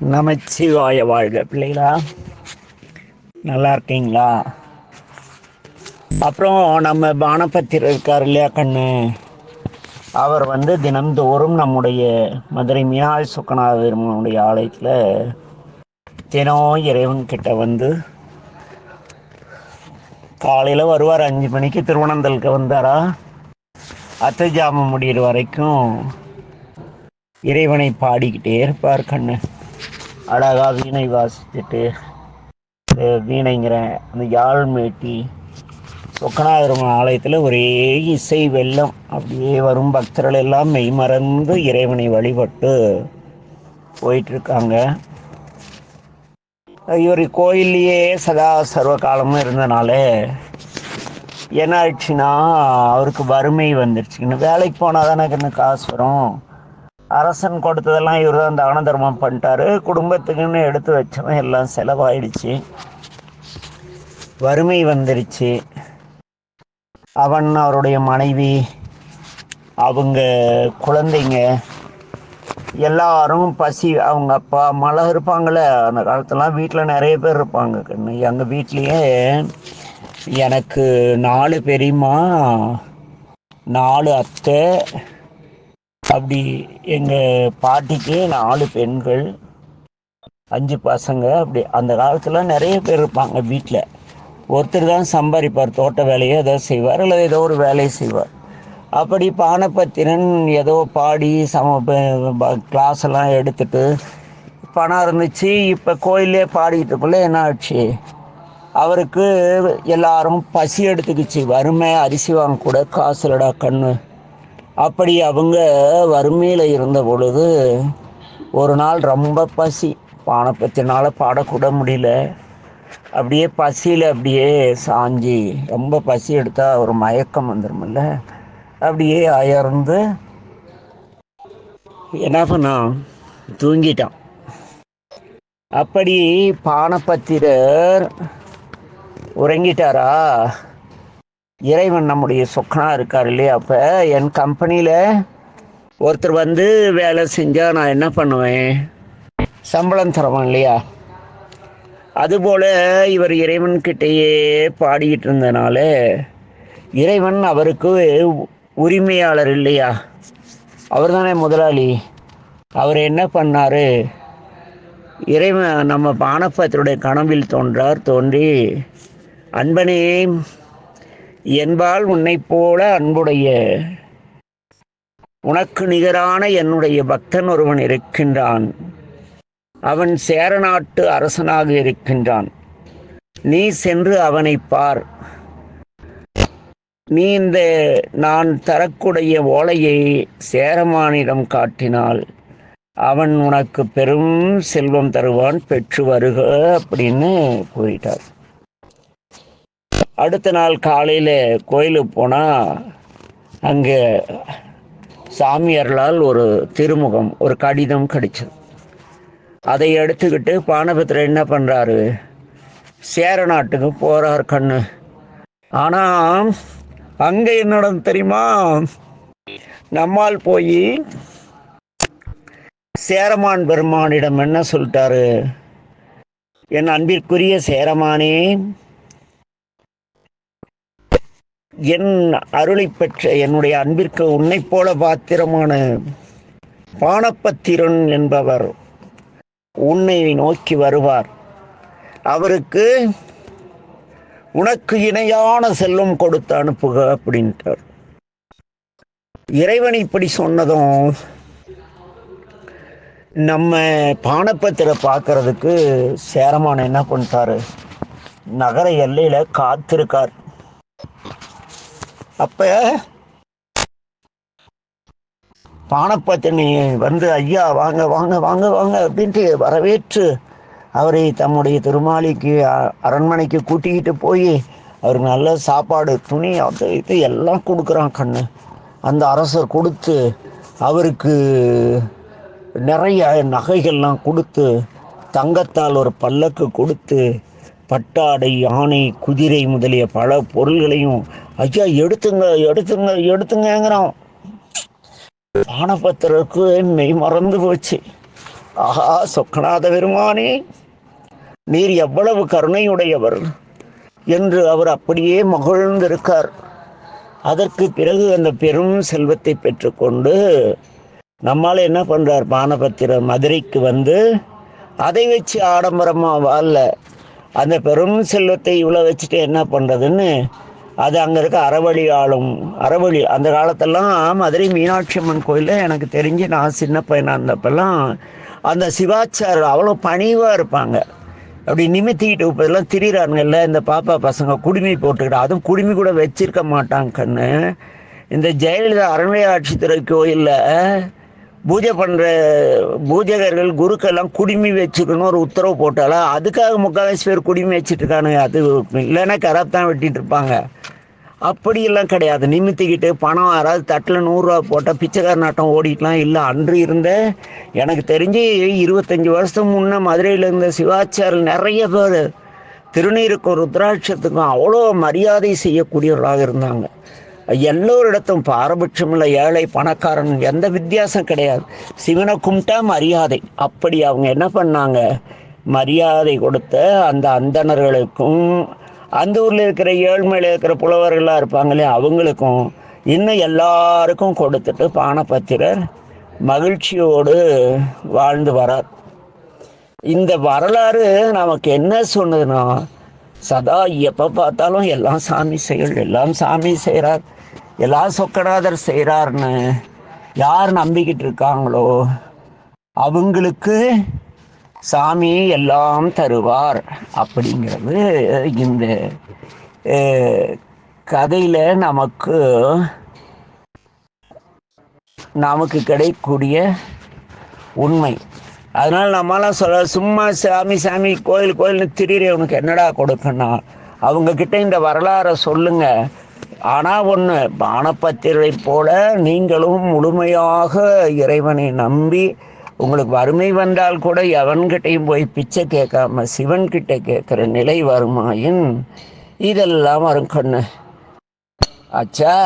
நமச்சிவாய வாழ்க. பிள்ளைகளா நல்லா இருக்கீங்களா? அப்புறம் நம்ம பானபத்திரர் இருக்கார் இல்லையா கண்ணு? அவர் வந்து தினந்தோறும் நம்முடைய மதுரை மீனாள் சுக்கநாதருடைய ஆலயத்தில் தினம் இறைவன் கிட்ட வந்து காலையில் வருவார். அஞ்சு மணிக்கு திருவனந்தலுக்கு வந்தாரா? அத்தை ஜாமம் முடிகிற வரைக்கும் இறைவனை பாடிக்கிட்டே இருப்பார் கண்ணு. அழகாக வீணை வாசிச்சுட்டு வீணைங்கிறேன் வீணைங்கிற அந்த யாழ் மீட்டி ஆலயத்தில் ஒரே இசை வெள்ளம். அப்படியே வரும் பக்தர்கள் எல்லாம் மெய்மறந்து இறைவனை வழிபட்டு போயிட்டு இருக்காங்க இவர் கோயில்லையே சதா சர்வ காலமும் இருந்தனால என்ன ஆயிடுச்சுன்னா அவருக்கு வறுமை வந்துருச்சுன்னு வேலைக்கு போனால் தானே கண்ணு காசு வரும். அரசன் கொடுத்ததெல்லாம் இவர் தான் தான தர்மம் பண்ணிட்டாரு. குடும்பத்துக்குன்னு எடுத்து வச்சவன் எல்லாம் செலவாயிடுச்சு. வறுமை வந்துருச்சு. அவன் அவருடைய மனைவி அவங்க குழந்தைங்க எல்லாரும் பசி அவங்க அப்பா அம்மாலாம் இருப்பாங்களே அந்த காலத்துலாம் வீட்டில் நிறைய பேர் இருப்பாங்க. கண்ணு எங்கள் வீட்லேயே எனக்கு நாலு பெரியம்மா நாலு அத்தை அப்படி எங்கள் பாட்டிக்கு நாலு பெண்கள் அஞ்சு பசங்க அப்படி அந்த காலத்தில் நிறைய பேர் இருப்பாங்க வீட்டில் ஒருத்தர் தான் சம்பாதிப்பார் தோட்ட வேலையை ஏதோ செய்வார் அல்லது ஏதோ ஒரு வேலையை செய்வார். அப்படி பானப்பத்திரன் ஏதோ பாடி சம கிளாஸ் எல்லாம் எடுத்துட்டு பணம் இருந்துச்சு இப்போ கோயிலே பாடிட்டு இருக்குள்ள என்ன ஆச்சு அவருக்கு எல்லாரும் பசி எடுத்துக்கிச்சு வறுமை அரிசி வாங்க கூட காசு இல்லடா கண்ணு. அப்படி அவங்க வறுமையில் இருந்த பொழுது ஒரு நாள் ரொம்ப பசி. பானப்பத்தினால பாடக்கூட முடியல. அப்படியே பசியில் அப்படியே சாஞ்சி ரொம்ப பசி எடுத்தால் ஒரு மயக்கம் வந்துடும்ல அப்படியே அயர்ந்து என்ன பண்ணான்? தூங்கிட்டான். அப்படி பானபத்திரர் உறங்கிட்டாரா? இறைவன் நம்முடைய சொக்கனா இருக்கார் இல்லையா? அப்போ என் கம்பெனியில் ஒருத்தர் வந்து வேலை செஞ்சால் நான் என்ன பண்ணுவேன்? சம்பளம் தருவேன் இல்லையா? அதுபோல் இவர் இறைவன்கிட்டேயே பாடிக்கிட்டு இருந்தனால இறைவன் அவருக்கு உரிமையாளர் இல்லையா? அவர் தானே முதலாளி. அவர் என்ன பண்ணார்? இறைவன் நம்ம பானப்பத்தினுடைய கனவில் தோன்றார் தோன்றி அன்பனே என்பால் உன்னைப் போல அன்புடைய. உனக்கு நிகரான என்னுடைய பக்தன் ஒருவன் இருக்கின்றான். அவன் சேரநாட்டு அரசனாக இருக்கின்றான். நீ சென்று அவனை பார். நீ இந்த நான் தரக்கூடிய ஓலையை சேரமானிடம் காட்டினால் அவன் உனக்கு பெரும் செல்வம் தருவான் பெற்று வருக அப்படின்னு கூறிட்டார். அடுத்த நாள் காலையில் கோயிலுக்கு போனால் அங்கே சாமியார்களால் ஒரு திருமுகம் ஒரு கடிதம் கிடைச்சது. அதை எடுத்துக்கிட்டு பானபத்திரர் என்ன பண்ணுறாரு சேர நாட்டுக்கு போகிறார் கண்ணு. ஆனால் அங்கே என்னோட தெரியுமா? நம்மால் போய் சேரமான் பெருமானிடம் என்ன சொல்லிட்டாரு? என் அன்பிற்குரிய சேரமானே என் அருளை பெற்ற என்னுடைய அன்பிற்கு உன்னை போல பாத்திரமான பானப்பத்திரன் என்பவர் உன்னை நோக்கி வருவார். அவருக்கு உனக்கு இணையான செல்லும் கொடுத்து அனுப்புக அப்படின்ட்டார் இறைவன் இப்படி சொன்னதும் நம்ம பானப்பத்திர பார்க்கறதுக்கு சேரமான என்ன பண்ணிட்டாரு? நகர எல்லையில காத்திருக்கார். அப்போ பானப்பத்தினி வந்து ஐயா வாங்க வாங்க வாங்க வாங்க அப்படின்ட்டு வரவேற்று அவரை தம்முடைய திருமாலிக்கு அ- அரண்மனைக்கு கூட்டிக்கிட்டு போய் அவருக்கு நல்ல சாப்பாடு துணி அது இது எல்லாம் கொடுக்குறான் கண்ணு. அந்த அரசர் கொடுத்து அவருக்கு நிறைய நகைகள்லாம் கொடுத்து தங்கத்தால் ஒரு பல்லக்கு கொடுத்து பட்டாடை யானை குதிரை முதலிய பல பொருள்களையும் ஐயா எடுத்துங்க எடுத்துங்க எடுத்துங்கிறான் பானபத்திரருக்கு மெய் மறந்து போச்சு. ஆஹா சொக்கநாத பெருமானே நீர் எவ்வளவு கருணையுடையவர் என்று அவர் அப்படியே மகிழ்ந்திருக்கார். அதற்கு பிறகு அந்த பெரும் செல்வத்தை பெற்றுக்கொண்டு நம்மால் என்ன பண்ணுறார் பானபத்திரம் மதுரைக்கு வந்து அதை வச்சு ஆடம்பரமாக வாழல. அந்த பெரும் செல்வத்தை இவ்வளோ வச்சுட்டு என்ன பண்ணுறதுன்னு அது அங்கே இருக்க அறவழி ஆளும் அறவழி அந்த காலத்தெல்லாம் மதுரை மீனாட்சி அம்மன் கோயிலில் எனக்கு தெரிஞ்சு நான் சின்ன பையனாக இருந்தப்பெல்லாம் அந்த சிவாச்சார் அவ்வளோ பணிவாக இருப்பாங்க. அப்படி நிமித்திக்கிட்டு இப்போதெல்லாம் திரிகிறாருங்கல்ல இந்த பாப்பா பசங்க குடுமி போட்டுக்கிட்டு அதுவும் குடுமி கூட வச்சிருக்க மாட்டாங்க கண்ணு. இந்த ஜெயலலிதா அரண்மையாட்சித்துறை கோயிலில் பூஜை பண்ணுற பூஜகர்கள் குருக்கெல்லாம் குடுமி வச்சுக்கணும் ஒரு உத்தரவு போட்டாலும் அதுக்காக முக்கால்வாசி பேர் குடிமி வச்சுட்டு இருக்கானுங்க. அது இல்லைன்னா கராப்தான் வெட்டிட்டு இருப்பாங்க. அப்படியெல்லாம் கிடையாது. நிமித்திக்கிட்டு பணம் யாராவது தட்டில் நூறுரூவா போட்டால் பிச்சைக்கார நாட்டம் ஓடிக்கலாம் இல்லை. அன்று இருந்த எனக்கு தெரிஞ்சு இருபத்தஞ்சி வருஷம் முன்னே மதுரையில் இருந்த சிவாச்சாரியர் நிறைய பேர் திருநீருக்கும் ருத்ராட்சத்துக்கும் அவ்வளோ மரியாதை செய்யக்கூடியவர்களாக இருந்தாங்க. எல்லோரிடத்தும் பாரபட்சம் இல்லை ஏழை பணக்காரன் எந்த வித்தியாசம் கிடையாது. சிவனை கும்பிட்டா மரியாதை. அப்படி அவங்க என்ன பண்ணாங்க? மரியாதை கொடுத்த அந்த அந்தணர்களுக்கும் அந்த ஊரில் இருக்கிற ஏழ்மையில் இருக்கிற புலவர்களாக இருப்பாங்களே அவங்களுக்கும் இன்னும் எல்லாருக்கும் கொடுத்துட்டு பானபத்திரர் மகிழ்ச்சியோடு வாழ்ந்து வரார். இந்த வரலாறு நமக்கு என்ன சொன்னதுன்னா சதா எப்போ பார்த்தாலும் எல்லாம் சாமி செயல் எல்லாம் சாமி செய்கிறார் எல்லாம் சொக்கநாதர் செய்கிறார்னு யார் நம்பிக்கிட்டு இருக்காங்களோ அவங்களுக்கு சாமி எல்லாம் தருவார் அப்படிங்கிறது இந்த கதையில் நமக்கு நமக்கு கிடைக்கக்கூடிய உண்மை. அதனால் நம்மளாம் சொல்ல சும்மா சாமி சாமி கோயில் கோயில்னு திடீர்னு என்னடா கொடுக்கணும் அவங்கக்கிட்ட இந்த வரலாறை சொல்லுங்கள் ஆனால் ஒன்று பானப்பத்திரை போல நீங்களும் முழுமையாக இறைவனை நம்பி உங்களுக்கு வறுமை வந்தால் கூட எவன்கிட்டையும் போய் பிச்சை கேட்காம சிவன்கிட்ட கேட்குற நிலை வருமாயின் இதெல்லாம் வரும் கண்ணு. ஆச்சா